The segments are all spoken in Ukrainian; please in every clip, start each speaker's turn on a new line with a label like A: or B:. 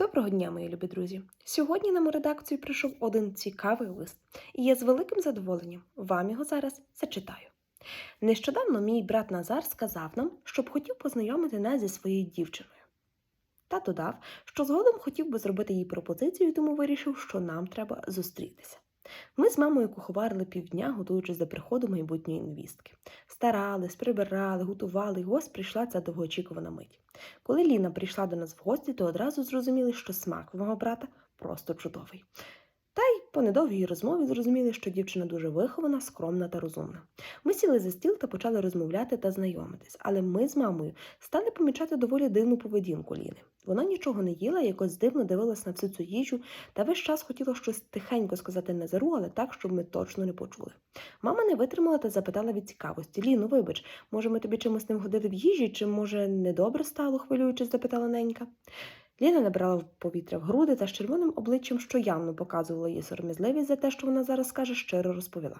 A: Доброго дня, мої любі друзі! Сьогодні нам у редакцію прийшов один цікавий лист, і я з великим задоволенням вам його зараз зачитаю. Нещодавно мій брат Назар сказав нам, щоб хотів познайомити нас зі своєю дівчиною. Та додав, що згодом хотів би зробити їй пропозицію, тому вирішив, що нам треба зустрітися. Ми з мамою куховарили півдня, готуючись до приходу майбутньої невістки. Старались, прибирали, готували, і ось прийшла ця довгоочікувана мить. Коли Ліна прийшла до нас в гості, то одразу зрозуміли, що смак мого брата просто чудовий. Та й по недовгій розмові зрозуміли, що дівчина дуже вихована, скромна та розумна. Ми сіли за стіл та почали розмовляти та знайомитись, але ми з мамою стали помічати доволі дивну поведінку Ліни. Вона нічого не їла, якось дивно дивилась на всю цю їжу та весь час хотіла щось тихенько сказати Назару, але так, щоб ми точно не почули. Мама не витримала та запитала від цікавості: Ліну, вибач, може, ми тобі чимось не вгодили в їжі, чи може недобре стало, хвилюючись, запитала ненька. Ліна набрала повітря в груди та з червоним обличчям, що явно показувало її сором'язливість за те, що вона зараз скаже, щиро розповіла.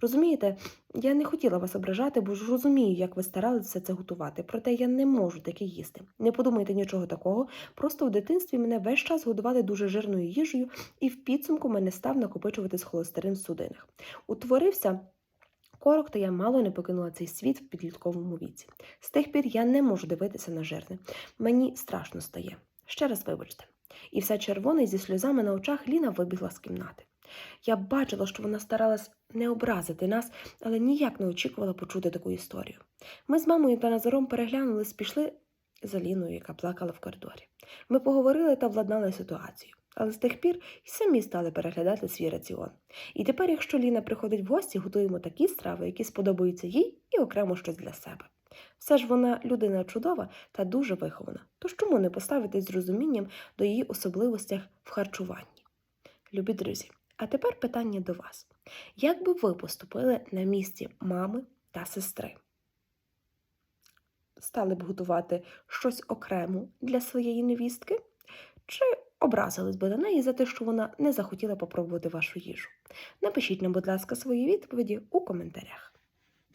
A: Розумієте, я не хотіла вас ображати, бо ж розумію, як ви старалися це готувати, проте я не можу таке їсти. Не подумайте нічого такого, просто в дитинстві мене весь час годували дуже жирною їжею, і в підсумку мене став накопичуватись холестерин в судинах. Утворився. Корок, та я мало не покинула цей світ в підлітковому віці. З тих пір я не можу дивитися на жирне. Мені страшно стає. Ще раз вибачте. І все червоне і зі сльозами на очах Ліна вибігла з кімнати. Я бачила, що вона старалась не образити нас, але ніяк не очікувала почути таку історію. Ми з мамою та Назаром переглянулись, пішли за Ліною, яка плакала в коридорі. Ми поговорили та владнали ситуацію. Але з тих пір і самі стали переглядати свій раціон. І тепер, якщо Ліна приходить в гості, готуємо такі страви, які сподобаються їй, і окремо щось для себе. Все ж вона людина чудова та дуже вихована, тож чому не поставитись з розумінням до її особливостях в харчуванні? Любі друзі, а тепер питання до вас: як би ви поступили на місці мами та сестри? Стали б готувати щось окремо для своєї невістки? Чи образились би на неї за те, що вона не захотіла попробувати вашу їжу? Напишіть нам, будь ласка, свої відповіді у коментарях.